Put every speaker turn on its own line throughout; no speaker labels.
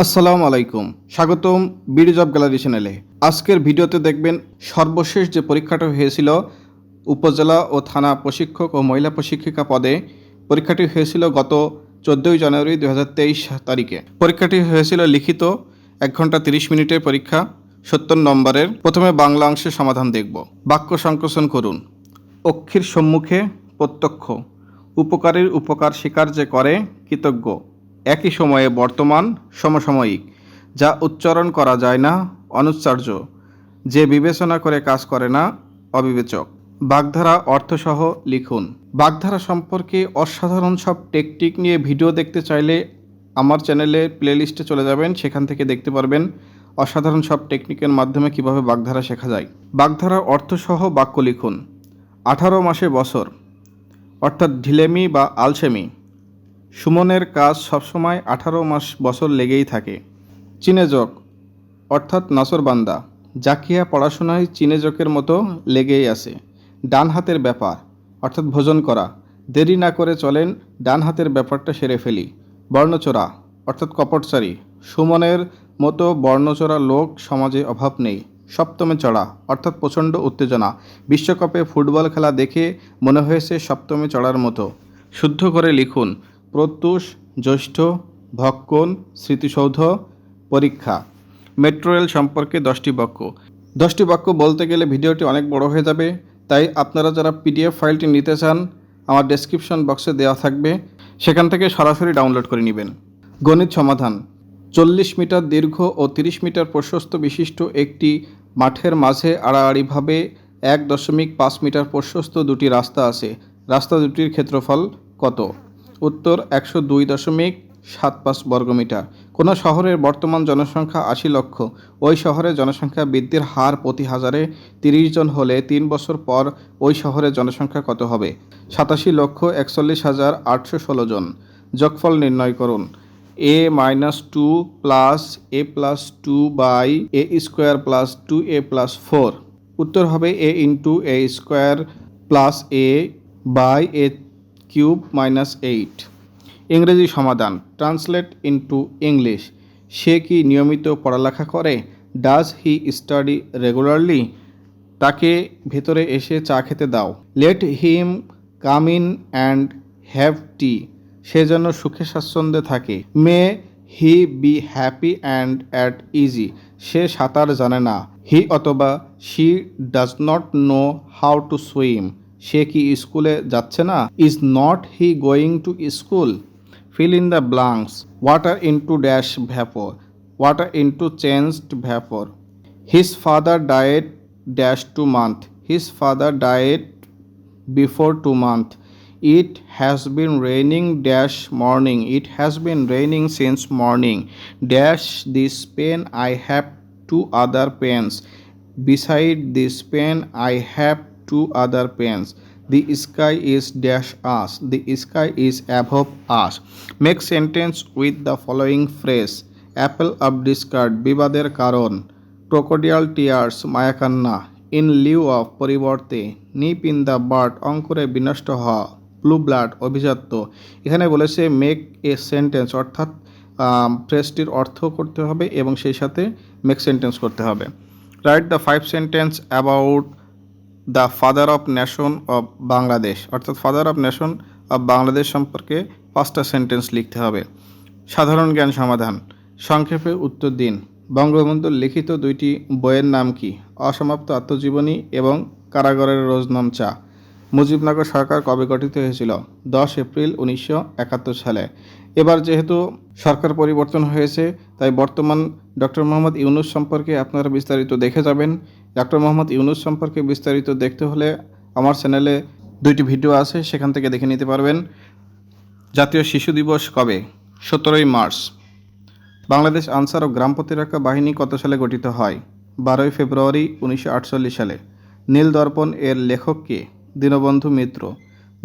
আসসালামু আলাইকুম। স্বাগতম বিডি জব গ্যালারি চ্যানেলে। আজকের ভিডিওতে দেখবেন সর্বশেষ যে পরীক্ষাটা হয়েছিল উপজেলা ও থানা প্রশিক্ষক ও মহিলা প্রশিক্ষিকা পদে, পরীক্ষাটি হয়েছিল গত চোদ্দোই জানুয়ারি দু হাজার তেইশ তারিখে। পরীক্ষাটি হয়েছিল লিখিত, এক ঘণ্টা তিরিশ মিনিটের পরীক্ষা, সত্তর নম্বরের। প্রথমে বাংলা অংশের সমাধান দেখব। বাক্য সংকোচন করুন। অক্ষির সম্মুখে প্রত্যক্ষ। উপকারীর উপকার স্বীকার যে করে, কৃতজ্ঞ। একই সময়ে বর্তমান সমসাময়িক, যা উচ্চারণ করা যায় না, অনুচ্চার্য, যে বিবেচনা করে কাজ করে না, অবিবেচক। বাগধারা অর্থসহ লিখুন। বাগধারা সম্পর্কে অসাধারণ সব টেকটিক নিয়ে ভিডিও দেখতে চাইলে আমার চ্যানেলে প্লেলিস্টে চলে যাবেন, সেখান থেকে দেখতে পারবেন অসাধারণ সব টেকনিকের মাধ্যমে কীভাবে বাগধারা শেখা যায়। বাগধারা অর্থসহ বাক্য লিখুন। আঠারো মাসে বছর, অর্থাৎ ঢিলেমি বা আলসেমি। সুমনের কাজ সবসময় আঠারো মাস বছর লেগেই থাকে। চিনেজক, অর্থাৎ নাসরবান্দা জাকিয়া পড়াশোনায় চিনেজকের মতো লেগেই আছে। ডান হাতের ব্যাপার, অর্থাৎ ভোজন করা। দেরি না করে চলেন ডান হাতের ব্যাপারটা সেরে ফেলি। বর্ণচোরা, অর্থাৎ কপটচারী, সুমনের মতো বর্ণচোরা লোক সমাজে অভাব নেই। সপ্তমে চড়া, অর্থাৎ প্রচণ্ড উত্তেজনা। বিশ্বকাপে ফুটবল খেলা দেখে মনে হয়েছে সপ্তমে চড়ার মতো। শুদ্ধ করে লিখুন প্রত্যুষ, জ্যৈষ্ঠ, ভক্ষণ, স্মৃতিসৌধ, পরীক্ষা। মেট্রো রেল সম্পর্কে দশটি বাক্য। দশটি বাক্য বলতে গেলে ভিডিওটি অনেক বড় হয়ে যাবে, তাই আপনারা যারা পিডিএফ ফাইলটি নিতে চান, আমার ডেসক্রিপশন বক্সে দেওয়া থাকবে, সেখান থেকে সরাসরি ডাউনলোড করে নেবেন। গণিত সমাধান। চল্লিশ মিটার দীর্ঘ ও তিরিশ মিটার প্রশস্ত বিশিষ্ট একটি মাঠের মাঝে আড়াআড়িভাবে এক দশমিক পাঁচ মিটার প্রশস্ত দুটি রাস্তা আছে। রাস্তা দুটির ক্ষেত্রফল কত? উত্তর একশো দুই দশমিক সাত পাঁচ বর্গমিটার। কোনো শহরের বর্তমান জনসংখ্যা আশি লক্ষ। ওই শহরের জনসংখ্যা বৃদ্ধির হার প্রতি হাজারে তিরিশ জন হলে তিন বছর পর ওই শহরের জনসংখ্যা কত হবে? সাতাশি লক্ষ একচল্লিশ হাজার আটশো ষোলো জন। যোগফল নির্ণয় করুন। A minus two plus a plus two by a square plus two a plus four. উত্তর হবে a into a square plus a by a cube minus eight. ইংরেজি সমাধান, ট্রান্সলেট ইনটু ইংলিশ। সে কি নিয়মিত পড়ালেখা করে? Does he study regularly? তাকে ভেতরে এসে চা খেতে দাও। Let him come in and have tea. সে যেন সুখে স্বাচ্ছন্দ্যে থাকে। May he be happy and at easy. সে সাঁতার জানে না। হি অথবা she does not know how to swim. সে কি স্কুলে যাচ্ছে না? Is not he going to school fill in the blanks water into dash vapour water into changed vapour his father died dash two month his father died before two month it has been raining dash morning it has been raining since morning dash this pen I have two other pens beside this pen I have two other pens. The sky is dash us the sky is above us make sentence with the following phrase. Apple of discard. বিবাদের কারণ. Crocodile tears মায়াকান্না. In lieu of পরিবর্তে. Nip in the bird অঙ্কুরে বিনষ্ট হওয়া. Blue blood অভিজাত্য। এখানে বলেছে মেক এ সেন্টেন্স অর্থাৎ ফ্রেজটির অর্থ করতে হবে এবং সেই সাথে মেক সেন্টেন্স করতে হবে। Write the five sentence about the father of nation of Bangladesh অর্থাৎ father of nation of Bangladesh সম্পর্কে পাঁচটা সেন্টেন্স লিখতে হবে। সাধারণ জ্ঞান সমাধান। সংক্ষেপে উত্তর দিন। বঙ্গবন্ধুর লিখিত দুইটি বইয়ের নাম কি? অসমাপ্ত আত্মজীবনী এবং কারাগারের রোজনাম চা। মুজিবনগর সরকার কবে গঠিত হয়েছিল? দশ এপ্রিল উনিশশো একাত্তর সালে। এবার যেহেতু সরকার পরিবর্তন হয়েছে, তাই বর্তমান ডক্টর মোহাম্মদ ইউনুস সম্পর্কে আপনারা বিস্তারিত দেখে যাবেন। ডক্টর মোহাম্মদ ইউনুস সম্পর্কে বিস্তারিত দেখতে হলে আমার চ্যানেলে দুইটি ভিডিও আছে, সেখান থেকে দেখে নিতে পারবেন। জাতীয় শিশু দিবস কবে? সতেরোই মার্চ। বাংলাদেশ আনসার ও গ্রাম প্রতিরক্ষা বাহিনী কত সালে গঠিত হয়? বারোই ফেব্রুয়ারি উনিশশো আটচল্লিশ সালে। নীল দর্পণ এর লেখক কে? দীনবন্ধু মিত্র।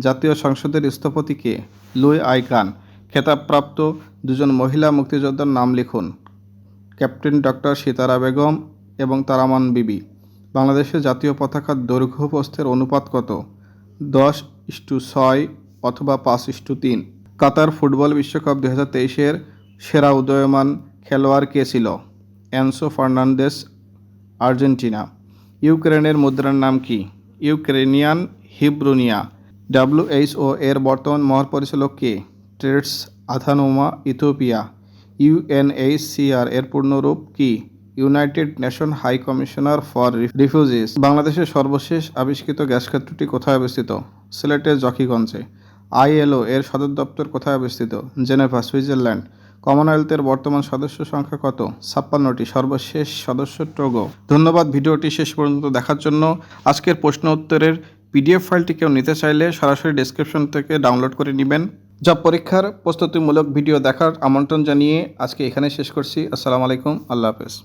জাতীয় সংসদের স্থপতি কে? লুই আইকান খেতাবপ্রাপ্ত দুজন মহিলা মুক্তিযোদ্ধার নাম লিখুন। ক্যাপ্টেন ডক্টর সীতারা বেগম এবং তারামান বিবি। বাংলাদেশের জাতীয় পতাকার দৈর্ঘ্য প্রস্থের অনুপাত কত? দশ ইস্টু ছয় অথবা পাঁচ ইস্টু তিন। কাতার ফুটবল বিশ্বকাপ দু হাজার তেইশের সেরা উদয়মান খেলোয়াড় কে ছিল? Enzo Fernandez, Argentina. ইউক্রেনের মুদ্রার নাম কি? ইউক্রেনিয়ান হিব্রুনিয়া। ডাব্লিউএইচও এর বর্তমান মহাপরিচালক কে? Tedros Adhanom, Ethiopia. ইউএনএইচসিআর এর পূর্ণরূপ কি? United Nation High Commissioner for refugees. বাংলাদেশের সর্বশেষ আবিষ্কৃত গ্যাস ক্ষেত্রটি কোথায় অবস্থিত? সিলেটের জকিগঞ্জে। আইএলও এর সদর দপ্তর কোথায় অবস্থিত? Geneva, Switzerland. কমনওয়েলথের বর্তমান সদস্য সংখ্যা কত? ছাপ্পান্নটি, সর্বশেষ সদস্য টোগো। ধন্যবাদ ভিডিওটি শেষ পর্যন্ত দেখার জন্য। আজকের প্রশ্ন উত্তরের পিডিএফ ফাইলটি কেউ নিতে চাইলে সরাসরি ডেসক্রিপশন থেকে ডাউনলোড করে নেবেন। জব পরীক্ষার প্রস্তুতিমূলক ভিডিও দেখার আমন্ত্রণ জানিয়ে আজকে এখানে শেষ করছি। আসসালামু আলাইকুম। আল্লাহ হাফেজ।